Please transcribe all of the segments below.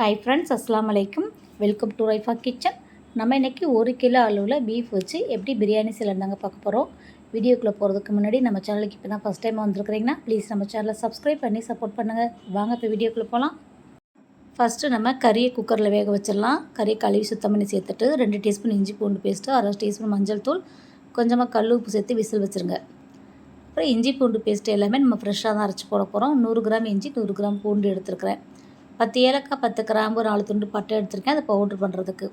Hi friends அஸ்லாம் வலைக்கும் welcome to Raifa kitchen நம்ம இன்றைக்கி ஒரு கிலோ அளவில் பீஃப் வச்சு எப்படி பிரியாணி செய்யலாந்தாங்க பார்க்க போகிறோம் வீடியோக்குள்ளே போகிறதுக்கு முன்னாடி நம்ம சேனலுக்கு இப்போ தான் ஃபஸ்ட் டைம் வந்திருக்கிறீங்கன்னா ப்ளீஸ் நம்ம சேனலை சப்ஸ்கிரைப் பண்ணி சப்போர்ட் பண்ணுங்கள் வாங்க இப்போ வீடியோக்குள்ளே போகலாம் ஃபஸ்ட்டு நம்ம கறியை குக்கரில் வேக வச்சிடலாம். கறியை கழுவி சுத்தம் பண்ணி சேர்த்துட்டு ரெண்டு டீஸ்பூன் இஞ்சி பூண்டு பேஸ்ட்டு அரை டீஸ்பூன் மஞ்சள் தூள் கொஞ்சமாக கல் உப்பு சேர்த்து விசில் வச்சுருங்க. அப்புறம் இஞ்சி பூண்டு பேஸ்ட்டு எல்லாமே நம்ம ஃப்ரெஷ்ஷாக தான் அரைச்சி போட போகிறோம் நூறு கிராம் இஞ்சி நூறு கிராம் பூண்டு எடுத்துருக்கிறேன். பத்து ஏலக்காய் பத்து கிராம்பு நாலு துண்டு பட்டை எடுத்திருக்கேன். அதை பவுட்ரு பண்ணுறதுக்கு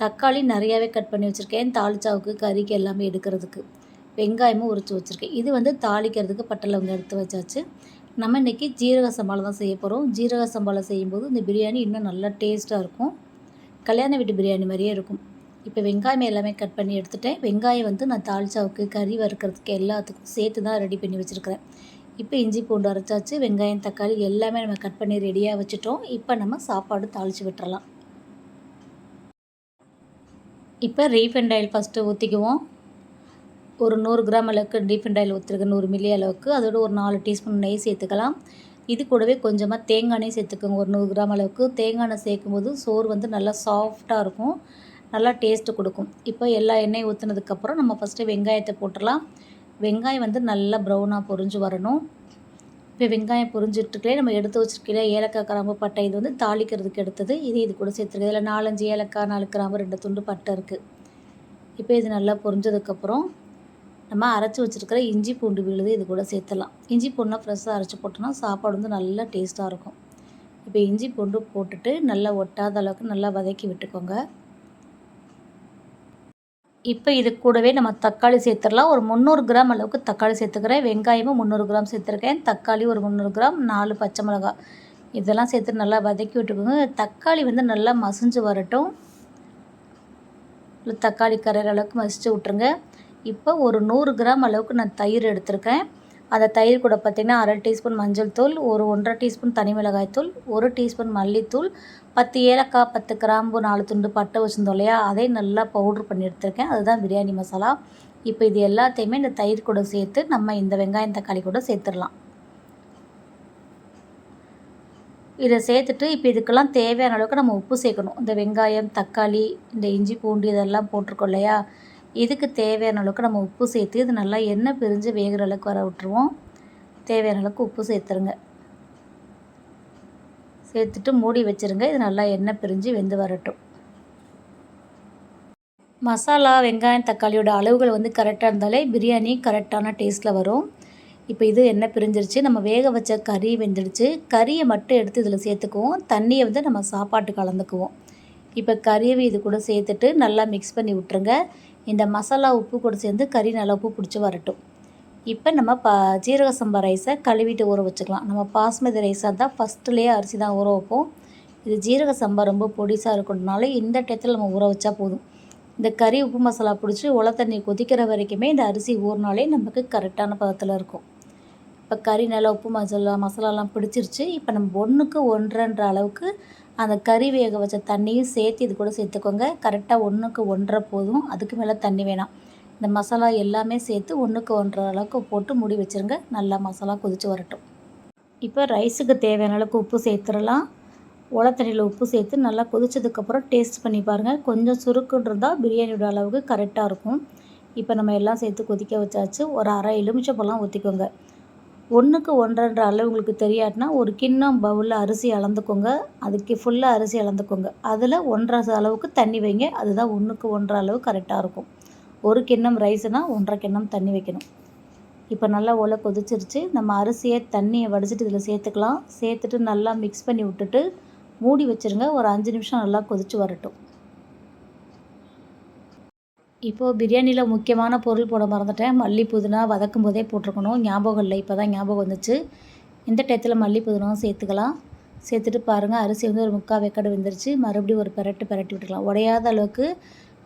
தக்காளி நிறையாவே கட் பண்ணி வச்சுருக்கேன். தாளிச்சாவுக்கு கறிக்கு எல்லாமே எடுக்கிறதுக்கு. வெங்காயமும் உரித்து வச்சுருக்கேன். இது வந்து தாளிக்கிறதுக்கு பட்டை லவங்க எடுத்து வச்சாச்சு. நம்ம இன்றைக்கி ஜீரக சம்பாவில் தான் செய்ய போகிறோம் ஜீரக சம்பாவில் செய்யும்போது இந்த பிரியாணி இன்னும் நல்லா டேஸ்ட்டாக இருக்கும். கல்யாண வீட்டு பிரியாணி மாதிரியே இருக்கும். இப்போ வெங்காயம் எல்லாமே கட் பண்ணி எடுத்துட்டேன். வெங்காயம் வந்து நான் தாளிச்சாவுக்கு கறி வறுக்கிறதுக்கு எல்லாத்துக்கும் சேர்த்து தான் ரெடி பண்ணி வச்சுருக்கிறேன். இப்போ இஞ்சி பூண்டு அரைச்சாச்சு வெங்காயம் தக்காளி எல்லாமே நம்ம கட் பண்ணி ரெடியாக வச்சுட்டோம். இப்போ நம்ம சாப்பாடு தாளித்து விட்டுறலாம். இப்போ ரீஃபண்ட் ஆயில் ஃபஸ்ட்டு ஊற்றிக்குவோம் ஒரு நூறு கிராம் அளவுக்கு ரீஃபண்ட் ஆயில் ஊற்றுருக்கு நூறு மில்லி அளவுக்கு. அதோட ஒரு நாலு டீஸ்பூன் நெய் சேர்த்துக்கலாம். இது கூடவே கொஞ்சமாக தேங்காய் எண்ணெய் சேர்த்துக்கோங்க ஒரு நூறு கிராம் அளவுக்கு. தேங்காய் எண்ணெய் சேர்க்கும்போது சோறு வந்து நல்லா சாஃப்டாக இருக்கும். நல்லா டேஸ்ட்டு கொடுக்கும். இப்போ எல்லா எண்ணெயும் ஊற்றுனதுக்கப்புறம் நம்ம ஃபஸ்ட்டு வெங்காயத்தை போட்டுடலாம். வெங்காயம் வந்து நல்லா ப்ரௌனாக பொரிஞ்சு வரணும். இப்போ வெங்காயம் பொரிஞ்சிட்ருக்கலே நம்ம எடுத்து வச்சுருக்கல ஏலக்காய் கிராம்பு பட்டை இது வந்து தாளிக்கிறதுக்கு எடுத்தது. இது இது கூட சேர்த்துருக்கு இதில் நாலஞ்சு ஏலக்காய் நாலு கிராம்பு ரெண்டு துண்டு பட்டை இருக்குது இப்போ இது நல்லா பொரிஞ்சதுக்கப்புறம் நம்ம அரைச்சி வச்சுருக்கிற இஞ்சி பூண்டு விழுது இது கூட சேர்த்துலாம் இஞ்சி பூண்டுனா ஃப்ரெஷ்ஷாக அரைச்சி போட்டோன்னா சாப்பாடு வந்து நல்லா டேஸ்ட்டாக இருக்கும். இப்போ இஞ்சி பூண்டு போட்டுட்டு நல்லா ஒட்டாத அளவுக்கு நல்லா வதக்கி விட்டுக்கோங்க. இப்போ இது கூடவே நம்ம தக்காளி சேர்த்துடலாம். ஒரு முந்நூறு கிராம் அளவுக்கு தக்காளி சேர்த்துக்கிறேன். வெங்காயமும் முந்நூறு கிராம் சேர்த்துருக்கேன். தக்காளி ஒரு முந்நூறு கிராம் நாலு பச்சை மிளகாய். இதெல்லாம் சேர்த்து நல்லா வதக்கி விட்டுக்கோங்க. தக்காளி வந்து நல்லா மசிஞ்சு வரட்டும். தக்காளி கரையிற அளவுக்கு மசிச்சு விட்ருங்க இப்போ ஒரு நூறு கிராம் அளவுக்கு நான் தயிர் எடுத்திருக்கேன். அந்த தயிர் கூட பார்த்திங்கன்னா அரை டீஸ்பூன் மஞ்சள் தூள் ஒரு ஒன்றரை டீஸ்பூன் தனி மிளகாய் தூள் ஒரு டீஸ்பூன் மல்லித்தூள் பத்து ஏலக்காய் பத்து கிராம்பு நாலு துண்டு பட்டை வச்சுருந்தோம் இல்லையா? அதே நல்லா பவுட்ரு பண்ணி எடுத்திருக்கேன். அதுதான் பிரியாணி மசாலா. இப்போ இது எல்லாத்தையுமே இந்த தயிர் கூட சேர்த்து நம்ம இந்த வெங்காயம் தக்காளி கூட சேர்த்துடலாம். இதை சேர்த்துட்டு இப்போ இதுக்கெல்லாம் தேவையான அளவுக்கு நம்ம உப்பு சேர்க்கணும். இந்த வெங்காயம் தக்காளி இந்த இஞ்சி பூண்டு இதெல்லாம் போட்டிருக்கோம் இல்லையா? இதுக்கு தேவையான அளவுக்கு நம்ம உப்பு சேர்த்து இது நல்லா எண்ணெய் பிரிஞ்சு வேகிற அளவுக்கு வர விட்டுருவோம். தேவையான அளவுக்கு உப்பு சேர்த்துருங்க. சேர்த்துட்டு மூடி வச்சுருங்க. இது நல்லா எண்ணெய் பிரிஞ்சு வெந்து வரட்டும். மசாலா வெங்காயம் தக்காளியோட அளவுகள் வந்து கரெக்டாக இருந்தாலே பிரியாணி கரெக்டான டேஸ்ட்டில் வரும். இப்போ இது எண்ணெய் பிரிஞ்சிருச்சு. நம்ம வேக வச்ச கறி வெந்துடுச்சு. கறியை மட்டும் எடுத்து இதில் சேர்த்துக்குவோம். தண்ணியை வந்து நம்ம சாப்பாட்டு கலந்துக்குவோம். இப்போ கறியை இது கூட சேர்த்துட்டு நல்லா மிக்ஸ் பண்ணி விட்டுருங்க. இந்த மசாலா உப்பு கூட சேர்ந்து கறி நல்லா உப்பு பிடிச்சி வரட்டும். இப்போ நம்ம ப ஜீரக சம்பா ரைஸை கழுவிட்டு ஊற வச்சுக்கலாம். நம்ம பாஸ்மதி ரைஸாக தான் ஃபஸ்ட்டுலேயே அரிசி தான் ஊற வைப்போம். இது ஜீரக சம்பா ரொம்ப பொடிசாக இருக்கிறதுனால இந்த டயத்தில் நம்ம ஊற வச்சா போதும். இந்த கறி உப்பு மசாலா பிடிச்சி உல தண்ணி கொதிக்கிற வரைக்குமே இந்த அரிசி ஊறினாலே நமக்கு கரெக்டான பதத்தில் இருக்கும். இப்போ கறி நல்லா உப்பு மசாலா மசாலாலாம் பிடிச்சிருச்சு. இப்போ நம்ம ஒன்றுக்கு ஒன்றுன்ற அளவுக்கு அந்த கறி வேக வச்ச தண்ணியும் சேர்த்து இது கூட சேர்த்துக்கோங்க. கரெக்டாக ஒன்றுக்கு ஒன்றரை போதும். அதுக்கு மேலே தண்ணி வேணாம். இந்த மசாலா எல்லாமே சேர்த்து ஒன்றுக்கு ஒன்றரை அளவுக்கு போட்டு மூடி வச்சுருங்க. நல்லா மசாலா கொதித்து வரட்டும். இப்போ ரைஸுக்கு தேவையான அளவுக்கு உப்பு சேர்த்துடலாம். உலத்தண்ணியில் உப்பு சேர்த்து நல்லா கொதிச்சதுக்கப்புறம் டேஸ்ட் பண்ணி பாருங்கள் கொஞ்சம் சுருக்குன்னு பிரியாணியோட அளவுக்கு கரெக்டாக இருக்கும். இப்போ நம்ம எல்லாம் சேர்த்து கொதிக்க வச்சாச்சு. ஒரு அரை எலுமிச்சப்பழம் ஊற்றிக்கோங்க ஒன்றுக்கு ஒன்றன்ற அளவு உங்களுக்கு தெரியாட்டினா ஒரு கிண்ணம் பவுலில் அரிசி அளந்துக்கோங்க. அதுக்கு ஃபுல்லாக அரிசி அளந்துக்கோங்க. அதில் ஒன்றரை அளவுக்கு தண்ணி வைங்க. அதுதான் ஒன்றுக்கு ஒன்றரை அளவு கரெக்டாக இருக்கும். ஒரு கிண்ணம் ரைஸ்னால் ஒன்றரை கிண்ணம் தண்ணி வைக்கணும். இப்போ நல்லா ஒலை கொதிச்சிருச்சு. நம்ம அரிசியை தண்ணியை வடிச்சிட்டு இதில் சேர்த்துக்கலாம். சேர்த்துட்டு நல்லா மிக்ஸ் பண்ணி விட்டுட்டு மூடி வச்சுருங்க. ஒரு அஞ்சு நிமிஷம் நல்லா கொதித்து வரட்டும். இப்போது பிரியாணியில் முக்கியமான பொருள் போட மறந்துட்டேன். மல்லி புதினா வதக்கும் போதே போட்டிருக்கணும். ஞாபகம் இல்லை. இப்போ தான் ஞாபகம் வந்துச்சு. இந்த டயத்தில் மல்லி புதினாவும் சேர்த்துக்கலாம். சேர்த்துட்டு பாருங்கள் அரிசி வந்து ஒரு முக்கால் வெக்கடை வெந்துருச்சு. மறுபடியும் ஒரு பெரட்டு பெரட்டி விட்டுக்கலாம். உடையாத அளவுக்கு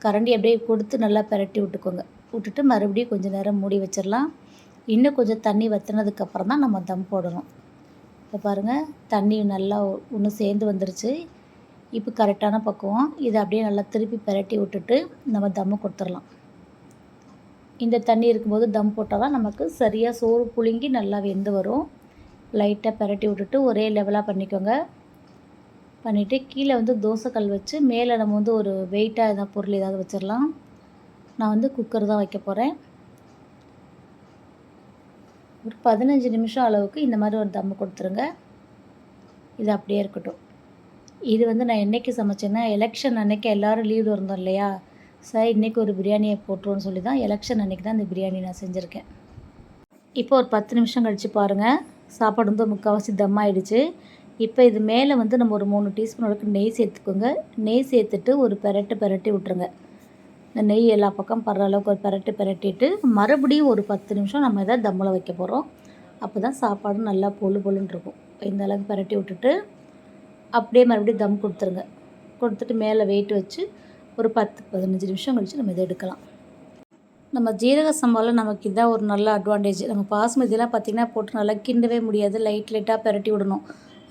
கரண்டி அப்படியே கொடுத்து நல்லா பெரட்டி விட்டுக்கோங்க. விட்டுட்டு மறுபடியும் கொஞ்சம் நேரம் மூடி வச்சிடலாம். இன்னும் கொஞ்சம் தண்ணி வற்றினதுக்கப்புறம் தான் நம்ம தம் போடணும். இப்போ பாருங்கள் தண்ணி நல்லா ஒன்று சேர்ந்து வந்துருச்சு. இப்போ கரெக்டான பக்குவம். இதை அப்படியே நல்லா திருப்பி பெரட்டி விட்டுட்டு நம்ம தம்மு கொடுத்துடலாம். இந்த தண்ணி இருக்கும்போது தம் போட்டால் தான் நமக்கு சரியாக சோறு புழுங்கி நல்லா வெந்து வரும். லைட்டாக பெரட்டி விட்டுட்டு ஒரே லெவலாக பண்ணிக்கோங்க. பண்ணிவிட்டு கீழே வந்து தோசைக்கல் வச்சு மேலே நம்ம வந்து ஒரு வெயிட்டாக எதாவது பொருள் ஏதாவது வச்சிடலாம். நான் வந்து குக்கர் தான் வைக்க போகிறேன் ஒரு பதினஞ்சு நிமிஷம் அளவுக்கு இந்த மாதிரி ஒரு தம்மு கொடுத்துருங்க. இது அப்படியே இருக்கட்டும். இது வந்து நான் என்றைக்கு சமைச்சேன்னா எலெக்ஷன் அன்னைக்கு எல்லோரும் லீவில் இருந்தோம் இல்லையா? சார் இன்றைக்கி ஒரு பிரியாணியை போட்டுருவோன்னு சொல்லி தான் எலெக்ஷன் அன்றைக்கி தான் இந்த பிரியாணி நான் செஞ்சுருக்கேன். இப்போ ஒரு பத்து நிமிஷம் கழித்து பாருங்கள் சாப்பாடு வந்து முக்கால்வாசி தம் ஆயிடுச்சு. இப்போ இது மேலே வந்து நம்ம ஒரு மூணு டீஸ்பூன் அளவுக்கு நெய் சேர்த்துக்கோங்க. நெய் சேர்த்துட்டு ஒரு பெரட்டு பெரட்டி விட்ருங்க இந்த நெய் எல்லா பக்கம் படுற அளவுக்கு ஒரு பெரட்டு பெரட்டிட்டு மறுபடியும் ஒரு பத்து நிமிஷம் நம்ம இதை தம்மில் வைக்க போகிறோம் அப்போ தான் சாப்பாடு நல்லா பொழு பொழுன்னு இருக்கும். இந்த அளவுக்கு பெரட்டி விட்டுட்டு அப்படியே மறுபடியும் தம் கொடுத்துருங்க. கொடுத்துட்டு மேலே வெயிட் வச்சு ஒரு பத்து பதினஞ்சு நிமிஷம் கழித்து நம்ம இதை எடுக்கலாம். நம்ம ஜீரக சம்பாவில் நமக்கு இதான் ஒரு நல்ல அட்வான்டேஜ் நம்ம பாஸ்மதியெலாம் பார்த்திங்கன்னா போட்டு நல்லா கிண்டவே முடியாது. லைட் லைட்டாக பரட்டி விடணும்.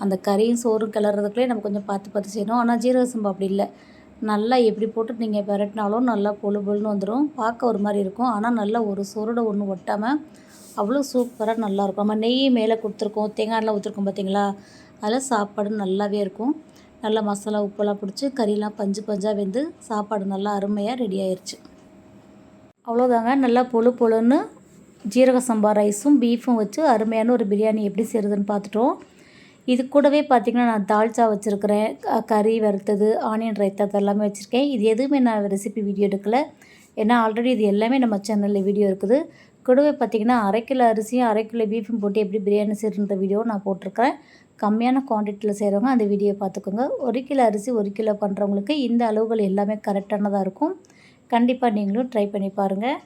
அந்த கறியும் சோறும் கிளறதுக்குள்ளே நம்ம கொஞ்சம் பார்த்து பார்த்து செய்யணும். ஆனால் ஜீரக சம்பா அப்படி இல்லை. நல்லா எப்படி போட்டு நீங்கள் பரட்டினாலும் நல்லா பொழு பொழுன்னு வந்துடும் பார்க்க ஒரு மாதிரி இருக்கும். ஆனால் நல்லா ஒரு சோறோட ஒன்று ஒட்டாமல் அவ்வளோ சூப்பராக நல்லாயிருக்கும் நம்ம நெய் மேலே கொடுத்துருக்கோம். தேங்காயெலாம் ஊற்றிருக்கோம் பார்த்தீங்களா அதில் சாப்பாடு நல்லாவே இருக்கும். நல்லா மசாலா உப்பெல்லாம் பிடிச்சி கறியெலாம் பஞ்சு பஞ்சாக வெந்து சாப்பாடு நல்லா அருமையாக ரெடி ஆயிடுச்சு அவ்வளோதாங்க. நல்லா பொழு பொழுன்னு ஜீரக சம்பா ரைஸும் பீஃபும் வச்சு அருமையான ஒரு பிரியாணி எப்படி செய்கிறதுன்னு பார்த்துட்டோம். இது கூடவே பார்த்திங்கன்னா நான் தால்ச்சா வச்சுருக்கிறேன். கறி வறுத்தது ஆனியன் ரைத்தா எல்லாமே வச்சுருக்கேன். இது எதுவுமே நான் ரெசிபி வீடியோ எடுக்கலை. ஏன்னா ஆல்ரெடி இது எல்லாமே நம்ம சேனலில் வீடியோ இருக்குது. கூடவே பார்த்திங்கன்னா அரை கிலோ அரிசியும் அரை கிலோ பீஃபும் போட்டு எப்படி பிரியாணி செய்கிற வீடியோ நான் போட்டிருக்கிறேன். கம்மியான குவான்டிட்டியில் செய்கிறவங்க அந்த வீடியோ பார்த்துக்கோங்க. ஒரு கிலோ அரிசி ஒரு கிலோ பண்ணுறவங்களுக்கு இந்த அளவுகள் எல்லாமே கரெக்டானதாக இருக்கும். கண்டிப்பாக நீங்களும் ட்ரை பண்ணி பாருங்கள்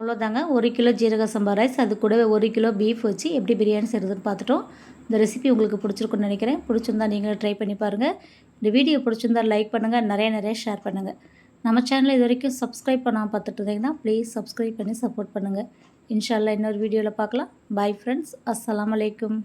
அவ்வளோதாங்க ஒரு கிலோ ஜீரக சம்பா ரைஸ் அது கூடவே ஒரு கிலோ பீஃப் வச்சு எப்படி பிரியாணி செய்கிறதுன்னு பார்த்துட்டோம். இந்த ரெசிபி உங்களுக்கு பிடிச்சிருக்குன்னு நினைக்கிறேன். பிடிச்சிருந்தா நீங்களும் ட்ரை பண்ணி பாருங்கள் இந்த வீடியோ பிடிச்சிருந்தா லைக் பண்ணுங்கள் நிறைய நிறைய ஷேர் பண்ணுங்கள் நம்ம சேனலை இது வரைக்கும் சப்ஸ்கிரைப் பண்ணாமல் பார்த்துட்டு இருந்தீங்கன்னா ப்ளீஸ் சப்ஸ்கிரைப் பண்ணி சப்போர்ட் பண்ணுங்கள் இன்ஷால்லா இன்னொரு வீடியோவில் பார்க்கலாம். பாய் ஃப்ரெண்ட்ஸ் அஸ்லாம் வலைக்கம்